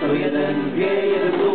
to jeden wie, jeden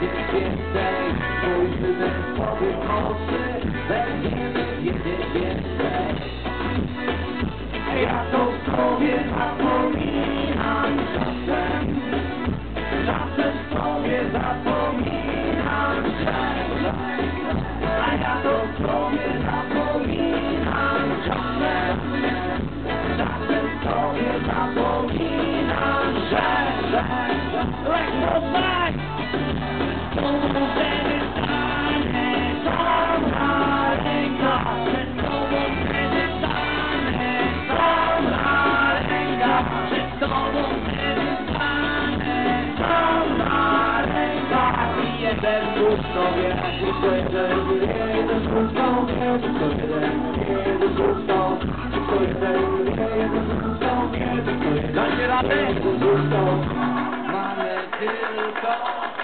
więcej Spójrzmy ze sobie w Będziemy wiedzieć więcej Ja to sobie zapominam czasem Czasem sobie zapominam A ja to sobie zapominam czasem Czasem sobie zapominam że Like no Lan yere atın. Bana.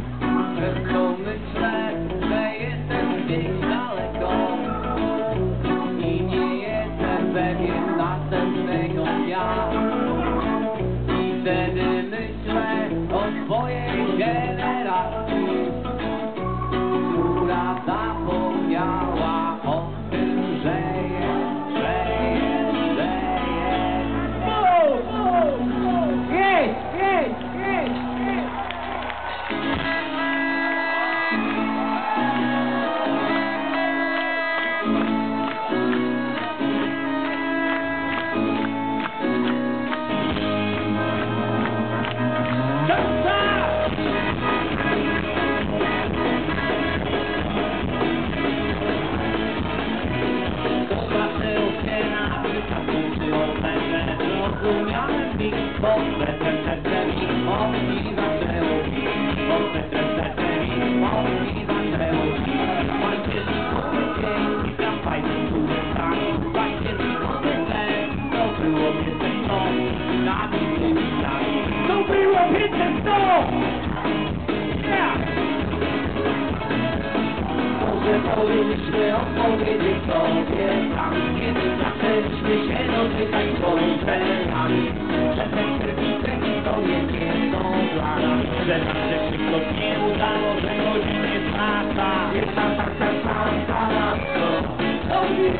powinniśmy odpowiedzieć sobie tam, kiedy zaczęliśmy się dotykać swoim felami. Nas Że nam się wszystko nie udało, że taka szansa na to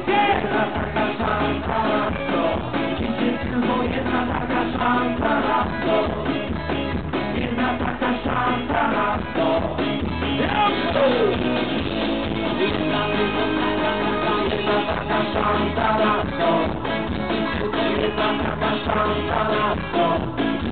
Jedna taka szansa na to Dziś jest tylko jedna taka szansa na to na to Jedna taka szansa na to Tylko jedna taka szansa na to Jest tylko jedna taka szansa na to Jedna taka szansa na to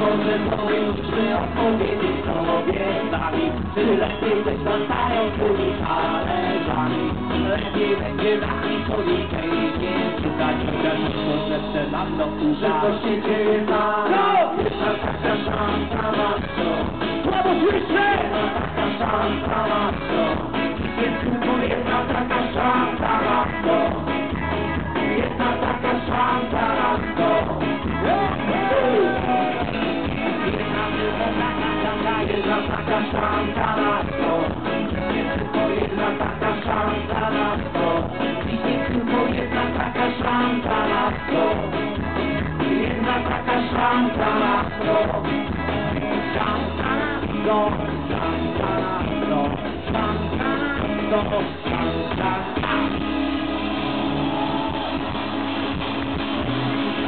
Może powinniśmy odpowiedzieć sobie sami Czy lepiej niż latają tymi talerzami Lepiej będzie na stoliczkę i nie szukać Czerwino serce nam to uda Wszystko się dzieje na Jedna taka szansa na to słyszę! Jedna taka szansa na to Jest tylko jedna taka szansa na to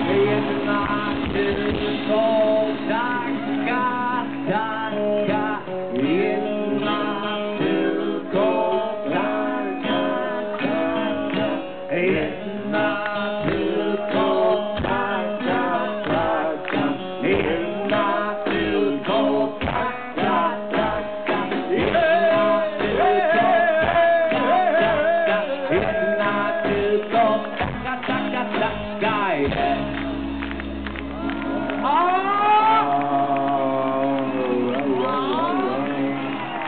Hey, and I did it all.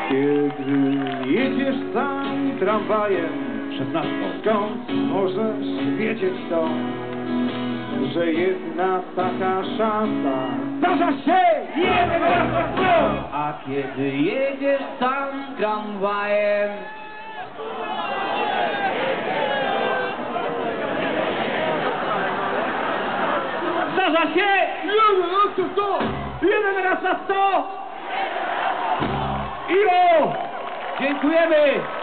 Kiedy jedziesz sam tramwajem, Szesnastką. skąd możesz wiedzieć to, że jedna taka szansa zdarza się jeden raz na sto. A kiedy jedziesz sam tramwajem Zdarza się! Jeden raz na sto! Jeden raz na sto! Ivo! Dziękujemy!